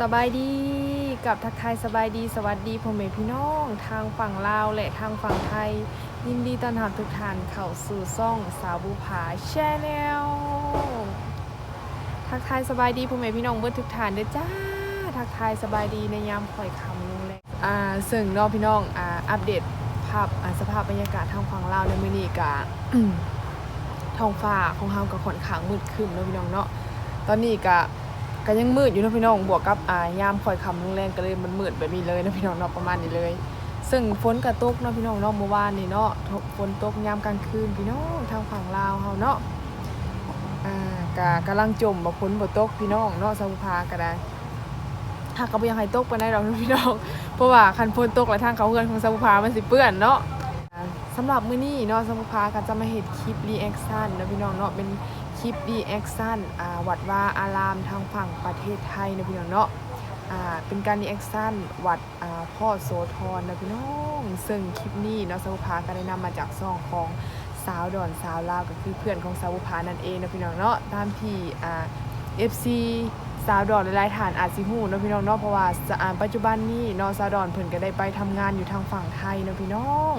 สบายดีกับทักทายสบายดีสวัสดีพ่อแม่พี่น้อง ทางฝั่งลาวและทางฝั่งไทย ยินดีต้อนรับทุกท่านเข้าสู่ซ่องสาวบุภาแชนแนลทักทายสบายดีพ่อแม่พี่น้องเบิดทุกท่านเด้อจ้า ทักทายสบายดีในยามข่อยคำลงแรงอ่าซึ่งน้องพี่น้องอ่าอัปเดตภาพอ่าสภาพบรรยากาศทางฝั่งลาวในมื้อนี้กะท้องฟ้าของเฮาก็ค่อนข้างมืดครึ้มเนาะพี่น้องเนาะตอนนี้ก็ ก็ยังมืดอยู่นะพี่น้องบวกกับอ่ายามคอยคำแรงก็เลยมันมืดแบบนี้เลยนะพี่น้องเนาะประมาณนี้เลย ซึ่งฝนก็ตกเนาะพี่น้องเนาะเมื่อวานนี่เนาะฝนตกยามกลางคืนพี่น้องทางฝั่งลาวเฮาเนาะอ่ากะกำลังจมบ่ฝนบ่ตกพี่น้องเนาะสาวพาก็ได้หากก็บ่อยากให้ตกไปานใดอกนพี่น้อง เพราะว่าคันฝนตกแล้วทางเขาเฮือนของสาวพามันสิเปื้อนเนาะอ่าสำหรับมื้อนี้เนาะสาวพาก็จะมาเฮ็ดคลิปรีแอคชั่นนะพี่น้องเนาะเป็น คลิปดีแอคชั่นวัดว่าอารามทางฝั่งประเทศไทยนะพี่น้องเนาะเป็นการดีแอคชั่นวัดพ่อโสธรนะพี่น้องซึ่งคลิปนี้เนาะสาวพาก็ได้นำมาจากซองของสาวดอนสาวลาวก็คือเพื่อนของสาวพานั่นเองนะพี่น้องเนาะตามที่อ่า FC สาวดอนหลายๆฐานอาจสิฮูนะพี่น้องเนาะเพราะว่าสอ่าปัจจุบันนี้เนาะสาวดอนเพิ่นก็ได้ไปทำงานอยู่ทางฝั่งไทยนะพี่น้อง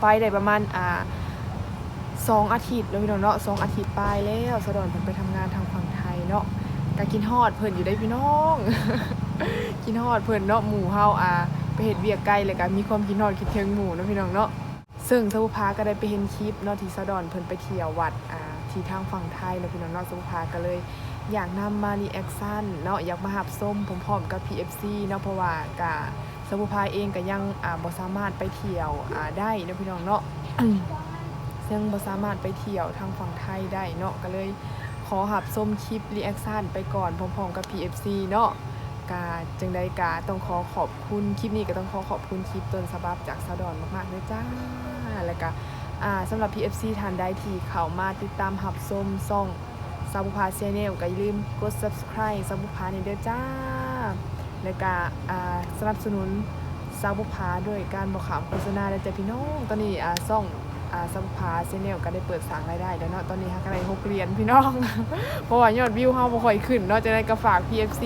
ไปได้ประมาณอ่า สองอาทิตย์แล้วพี่น้องเนาะสองอาทิตย์ปลายแล้วสะดอนเพิ่นไปทำงานทางฝั่งไทยเนาะก็กินฮอดเพิ่นอยู่ได้พี่น้อง กินฮอดเพิ่นเนาะหมู่เฮาอ่าไปเฮ็ดเวียกไกลเลยก็มีความกินฮอดคิดถึงหมู่เนาะพี่น้องเนาะซึ่งสมุภาก็ได้ไปเห็นคลิปเนาะที่สะดอนเพิ่นไปเที่ยววัดอ่าที่ทางฝั่งไทยแล้วพี่น้องเนาะสมุภาก็เลยอยากนำมารีแอคชั่นเนาะอยากมาหับส้มพร้อมๆกับ PFC เนาะเพราะว่ากะสมุภาเองก็ยังอ่าบ่สามารถไปเที่ยวอ่าได้เนาะพี่น้องเนาะ ซึ่งบ่สามารถไปเที่ยวทางฝั่งไทยได้เนาะก็เลยขอหับส้มคลิปรีแอคชั่นไปก่อนพร้อมๆกับ PFC เนาะกาจึงได้กาต้องขอขอบคุณคลิปนี้ก็ต้องขอขอบคุณคลิปต้นฉบับจากสะดอนมากๆเลยจ้าแล้วก็สำหรับ PFC ทานได้ที่เข้ามาติดตามหับส้มซ่องซาบุพาเชนแนลก็อย่าลืมกด subscribe ซาบุพานี่เด้อจ้า แล้วก็สนับสนุนซาบุพาด้วยการบอกข่ามโฆษณาและจะพี่น้อง ตอนนี้อ่าซ่อง สัมภาเซเนลก็ได้เปิดสร้างรายได้แล้วเนาะตอนนี้ฮักอะไรหกเหรียญพี่น้อง เพราะว่ายอดวิวเฮาบ่ค่อยขึ้นเนาะจะได้ก็ฝาก PFC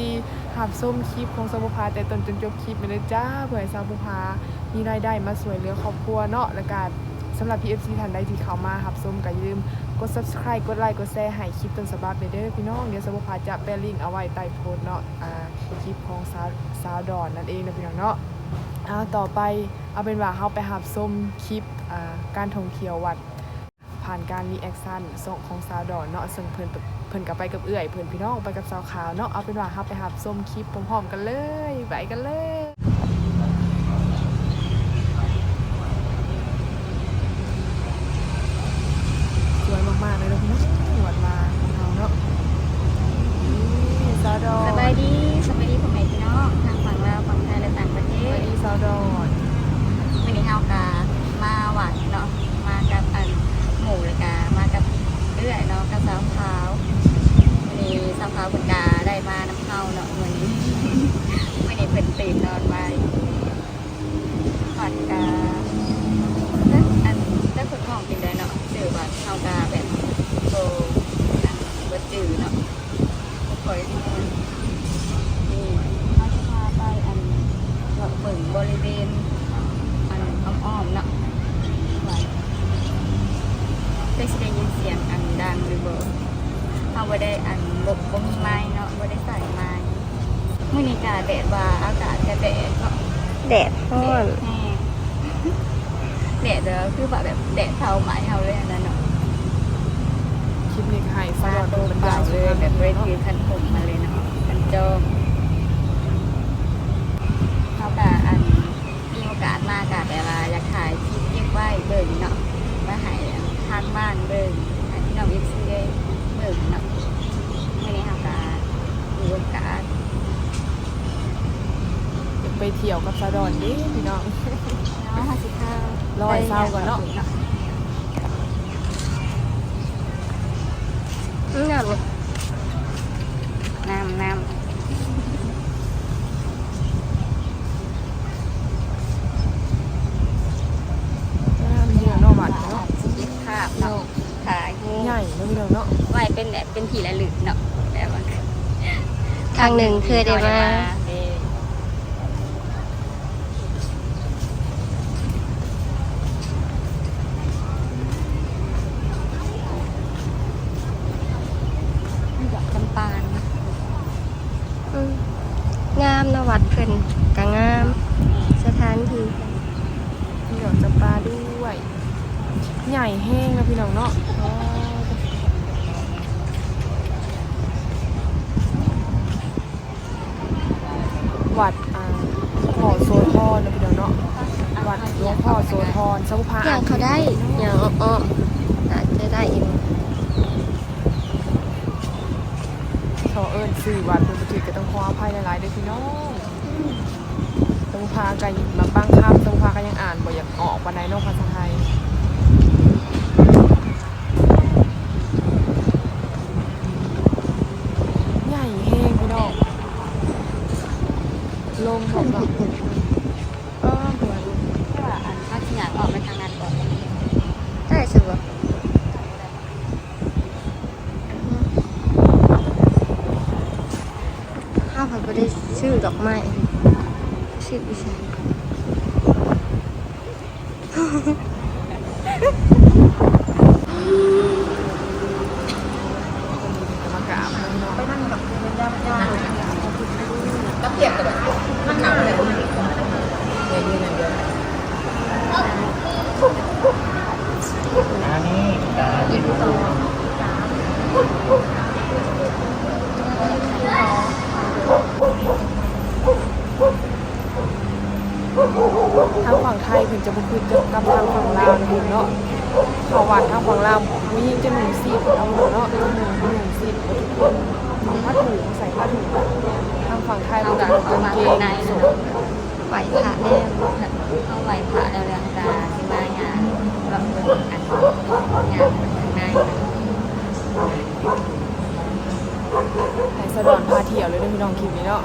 หับส้มคลิปของสัมภาแต่ตนจนจบคลิปไปเลยจ้าเพื่อให้สัมภามีรายได้มาสวยเหลือครอบครัวเนาะแล้วก็สำหรับ PFC ท่านใดที่เข้ามาหับส้มก็อย่าลืมกด subscribe กดไลค์กดแชร์ให้คลิปต้นฉบับไปเด้อพี่น้องเดี๋ยวสัมภาจะแปะลิงก์เอาไว้ใต้โพสต์เนาะอ่าคลิปของสาวสาวดอนนั่นเองนะพี่น้องเนาะเอาต่อไปเอาเป็นว่าเขาไปหับส้มคลิป การท่องเที่ยววัด ผ่านการรีแอคชั่นส่งของสาวดอนเนาะซึ่งเพิ่นเพิ่นกับไปกับเอื่อยเพิ่นพี่น้องไปกับสาวขาวเนาะเอาเป็นว่าเขาไปหับส้มคลิปพร้อมๆกันเลยไปกันเลยสวยมากๆเลยเนาะพี่น้องวัดมาของเราเนาะนี่สาวดอน สบายดีสบายดีพ่อแม่พี่น้องทางฝั่งลาวฝั่งไทยและต่างประเท สวั ศ สดีสาวดอน วันนี้เฮากามาหวัดเนาะมากับอันหมู่เลยกามากับเอื้อยเนาะกับ สาวขาววันนี้สาวขาวเพิ่นกาได้มานำเฮาเนาะวันนี้วันนี้เพิ่นตื่นนอนมาหวัดกาอันได้เพิ่นห้องจริงได้เนาะชื่อว่าเฮากาแบบโตอันบ่จือเนาะบ่ค่อยนี่เขาจะพาไปอันแบบเบิ่งบริเวณอันอ้อมๆเนาะไว้ได้สิได้ยินเสียงอัน ดังหรือบ่เขาบ่ได้อันบกบ่มีไม้เนาะบ่ได้ใส่ไม้มื้อนี้กาแดดว่าอากาศก็แดดเนาะแดดร้อนแห้งแดดเด้อคือว่าแบบแดดเท่าไม้เฮาเลยอันนั้นเนาะคลิปนี้ให้สมาลอดโตเป็นเปล่าดาวเลยแบบเวทีคันผมมาเลยเนาะคันจอมเขากะอันมีโอกาสมากะแต่ว่าอยากถ่ายคลิปเก็บไว้เบิ่งเนาะมาให้อันทางบ้านเบิ่งให้พี่ น้องเอฟซีได้เบิ่งเนาะไม่ได้เขากะมีโอกาสไปเที่ยวกับสะดอนดิพี่น้อง เนาะห้าสิบข้าวร้อยเศร้าก่อนเนาะอืมเนาะลูกน้ำน้ น้ำเยอะเนาะบัดเนาะำเก็บภาพเนาะถ่ายงู ใหญ่เนาะพี่น้ องเนาะไว้เป็นแบบเป็นทีละลึกเนาะแบบว่า ครั้งหนึ่งเคยได้มา เด้นี่ดอกจำปานะ อืมงามเนาะวัดเพิ่นก็งาม สถานที่ มีดอกจำปาด้วย ใหญ่แห้งนะพี่น้องเนาะอ๋อวัดอ่าพ่อโซทอนนะพี่น้องเนาะวัดหลวงพ่อโซทอนสัพพะ อย่างเขาได้อย่างอ้อมๆอาจจะได้อยู่ เขาเอิ้นสื่อวัดเป็นปฏิก็ต้องขออภัยหลายๆด้วยพี่น้อง สัพพะกันมาบางคำสัพพะก็ยังอ่านบ่อยากออกวันไหนเนอกภาษาไทยใหญ่แห้งพี่น้องลมของเราอ้อหัวลมว่าอันถ้าที่อยากออกไปทางนั้นก่อนได้สิบ่ข้าวผัดบ่ได้ซื้อดอกไม้ ซื้ออีสาน มากราบพี่น้อง ไปนั่งกับคุณย่าย่าก็เปียกแต่แบบนั่งหนาวเลย ทางฝั่งจะบ่คือกับทางฝั่งลาวนะเนาะเขาวัดทางฝั่งลาวผู้หญิงจะหนุ่งสีเอาเนาะจะหนุ่งหนุ่งสีทุกคนหนุ่งผ้าถุงใส่ผ้าถุงทางฝั่งไทยเอาเพิ่นจะมากางเกข้างสูงไหวพระแน่เอาไหวพระแล้วเรื่องตาที่มางานแบบอันงานข้างในให้สะดอนพาเที่ยวเลยด้อพี่น้องคลิปนี้เนาะ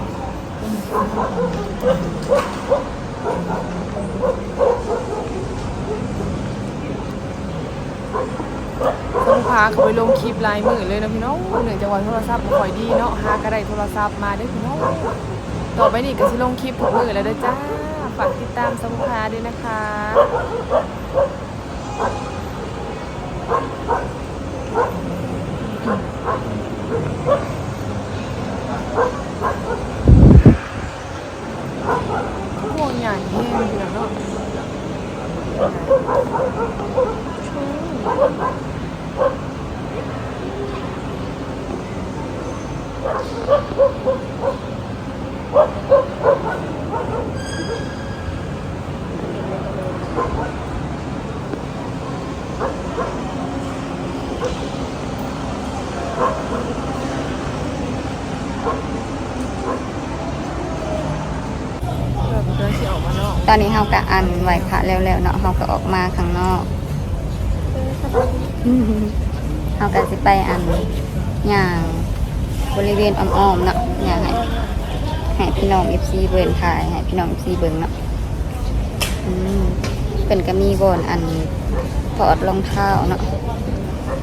ต้องพาเขาไปลงคลิปลายมือเลยนะพี่น้องเนื่องจังหวัดโทรศัพท์บ่ค่อยดีเนาะหากระไดโทรศัพท์มาได้พี่น้องต่อไปนี่ก็สิลงคลิปทุกมือแล้วเด้อจ้าฝากติดตามสมุคาด้วยนะคะ พวกอย่างแห้งพี่น้องเนาะ เริ่มเดินที่ออกมานอก ตอนนี้เขาก็อันไหวพระแล้วๆเนาะเขาก็ออกมาข้างนอกเขาก็สิไปอันอย่างบริเวณอ้อมๆเนาะอย่างให้ให้พี่น้องเอฟซีเบิ่งถ่ายให้พี่น้องเอฟซีเบิ่งเนาะเป็นก็มีบนอันถอดรองเท้าเนาะ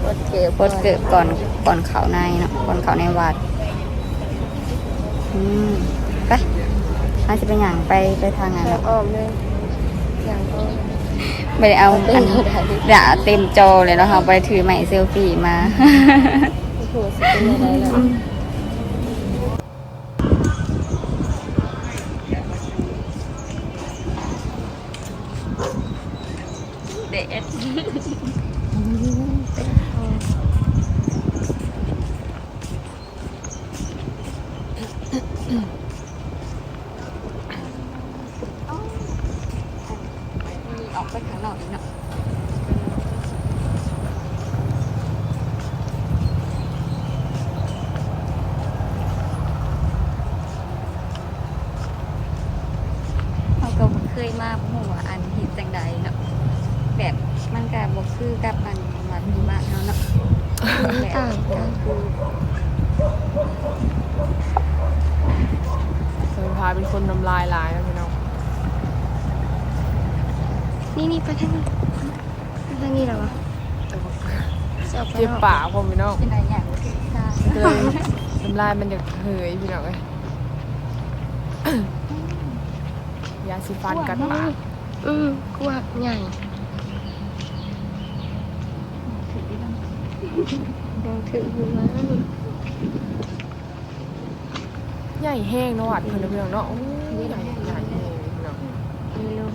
รถเก็บปดเกิดก่อนก่อนเขาในเนาะก่อนเขาในวัด อืมไป อาจจะเป็นอย่างไปไปทางนั้นอย่างเนาะอ้อมเลยอย่างอ้อมไปเอาเต็อัมนเท่าไหร่เดี๋ยวเต็มจอเลยแล้วเขาไปถือใหม่เซลฟี่มาโอ้โหสิเป็นอะไรแล้ว ต่างกันคือสมุพาเป็นคนน้ำลายหลายนะพี่น้องนี่นี่ไปทางนี้ไปทางนี้เหรอวะจะออกไปเจ็บนอกปากผมพี่น้องเป็นอะไรอย่างที่ได้ก็เลยสน้ำลายมันอยากเหยพี่น้องเอ้ยยาสีฟันกัดปากอืมกวางใหญ่ ยังถืออยู่มั้งใหญ่แห้งเนาะหวัดเพิ่นเพี่องเนาะโอ้ยใหญ่ใหญ่แห้งเน้องมีลม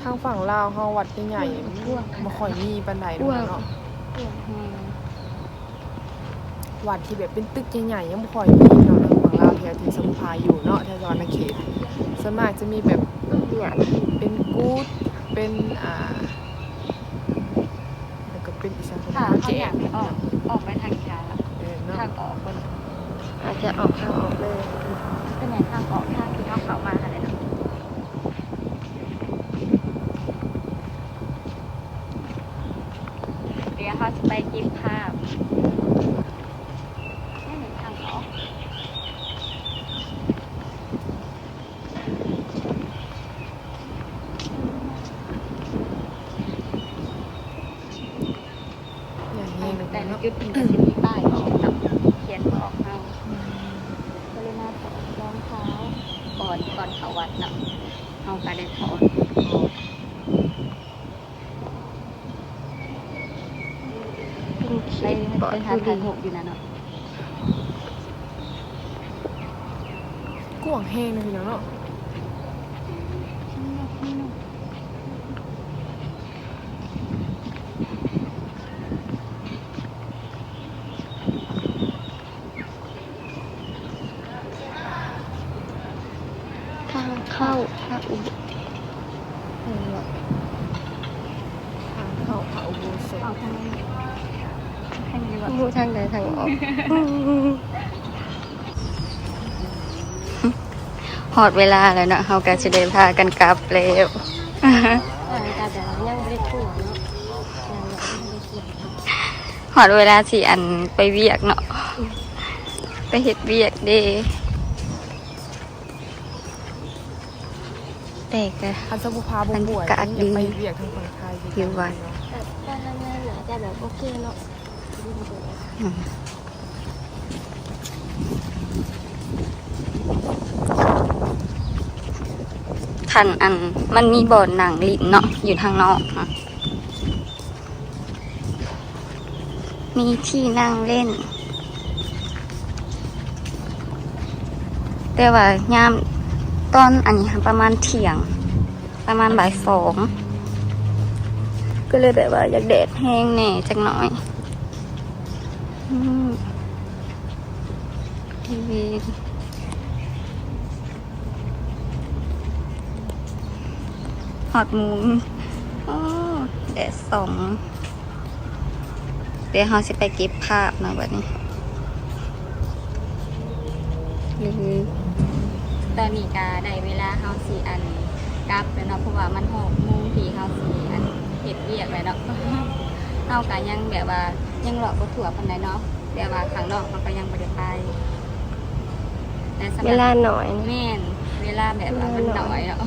ทางฝั่งลาวเฮาวัดใหญ่ๆบ่ค่อยมีปานใดเนาะเนาะวัดที่แบบเป็นตึกใหญ่ๆยังบ่ค่อยมีเนาะฝั่งลาวแถวที่สมุพรอยู่เนาะแถวสวรรณเขตส่วนมากจะมีแบบเป็นกู๊ด เป็นอ่าแล้วก็เป็นอีสานค่ะเป็นเขาแจ๊อยากกไปออกออกไปทางชาเออเนาะ ทางออกคนอาจจะออกทางออกเลย เป็นไงทางออกทางที่เขาเขามาอะไรนะเดี๋ยวเขาจะไปกินภาพนี่เห็นทางออก ใหญ่ แห้งเลยแต่เนาะละจุดมันจะมีป้ายบอกกับเขียนบอกเอาก็เลยมาถอดรองเท้าก่อนก่อนเขาวัดเนาะเอาไปได้ถอดเป็นไปขีดปอไปดทานบุทานหหรี่กอยู่นะเนาะกวางแห้งเลยพี่น้องเนาะ ทางเข้าทางอุโบ ทางเข้าพระอุโบสถ เอาทางนี้ทางนี้ดีกว่า หูทางใดทางออกห อดเวลาแล้วเนาะเฮาก็สิได้พากันกลับแล้วอาจารย์แต่เรายังไม่ได้ทั่วเนาะยังไม่ได้เขียนหอดเวลาสิอันไปเวียกเนาะไปเฮ็ดเวียกเด้แต่ก็อันสมุพาบ่ป่วยบรรยากาศดีไปเวียกทางฝั่งไทยอยู่วัดแต่ตอนนั้นน่ะจะแบบโอเคเนาะันอัน มันมีบ่อนหนังลิ้นเนาะอยู่ทางนอกอะมีที่นั่งเล่น แต่ว่ายามตอนอันนี้ประมาณเที่ยง ประมาณบ่ายสองก็เลยแบบว่าอยากแดดแห้งแน่จักหน่อยอืมทีวี หอดหมูอ๋อแดดสอง เดี๋ยวเราจะไปเก็บภาพนะวันนี้หรือตอนนี้ก็ได้เวลาเฮาสีอันกลับแล้วเนาะเพราะว่ามันหกโมงที่เฮาสีอันเฮ็ดเวียกแล้วเนาะเฮาก็ยังแบบว่ายังหลอกบ่ถั่วปานใดเนาะแต่ว่าข้างนอกมันก็ยังบ่ได้ไปแต่สำหเวรับลาหน่อยแม่นเวลาแบบว่ามันน้อยเนาะ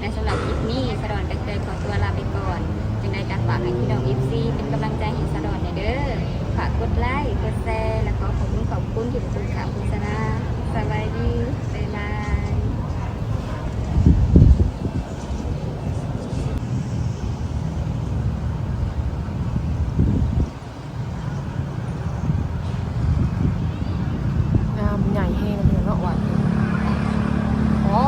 ในสำหรับคลิปนี้สะดอนก็เคยขอตัวลาไปก่อนจึงได้การฝากให้พี่น้องอีฟซีเป็นกำลังใจให้สะดอนเนี่ยเด้อฝากกดไลค์กดแชร์แล้วก็ขอบคุณขอบคุณที่เป็นคำโฆษณาสบายดีบ๊ายบายน้ำใหญ่แห้งเลยพี่น้องเนาะวัดโอ้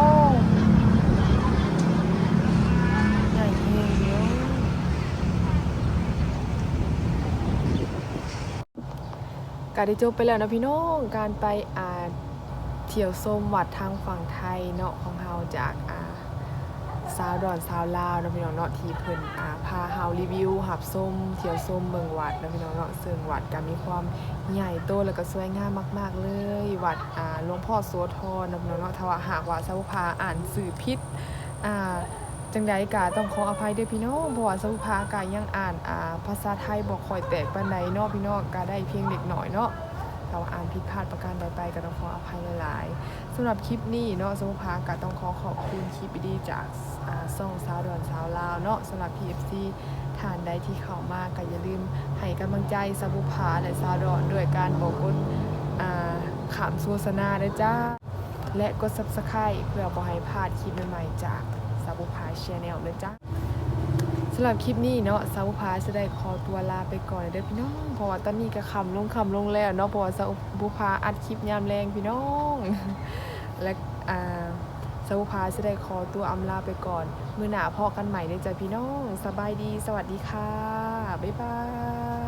ใหญ่แห้งเยอะ การได้จบไปแล้วนะพี่น้องการไปอ่าเที่ยวชมวัดทางฝั่งไทยเนาะของเฮาจากอ่าสาวดอนสาวลาวเนาะพี่น้องเนาะที่เพิ่นอ่าพาเฮารีวิวหับส้มเที่ยวส้มเมืองวัดเนาะพี่น้องเนาะซึ่งวัดก็มีความใหญ่โตแล้วก็สวยงามมาก ๆ เลย วัดอ่าหลวงพ่อโสธรนะพี่น้องเนาะถ้าว่าหากว่าสาวพาอ่านสื่อพิษอ่า จังใดกาต้องขออภัยด้วยพี่น้องเพราะว่าสุภากายังอ่านอ่าภาษาไทยบอกคอยแตกปานใดเนาะพี่น้องกาได้เพียงเด็กหน่อยเนาะถ้าว่าอ่านผิดพลาดประการใดไปก็ต้องขออภัยหลายๆสำหรับคลิปนี้เนาะสุภากาต้องขอขอบคุณคลิปดีจากอ่าซ่องสาวดอนสาวลาวเนาะสำหรับ PFC ทานใดที่เข้ามาก็อย่าลืมให้กำลังใจสบุภาและสาวดอนด้วยการบอกกดอ่าขามโฆษณาด้วยจ้าและกด subscribe เพื่อบ่ให้พลาดคลิปใหม่ๆจาก สาวบุภาชแนลเลยจ้าสำหรับคลิปนี้เนาะสาวบุภาจะได้ขอตัวลาไปก่อนเด้อพี่น้องเพราะว่าตอนนี้ก็คำลงคำลงแล้วเนาะเพราะว่าสาวบุภาอัดคลิปยามแรงพี่น้อง และอ่าสาวบุภาจะได้ขอตัวอำลาไปก่อนมื้อหน้าพอกันใหม่เด้อจ้ะพี่น้อง สบายดี สวัสดีค่ะบ๊ายบาย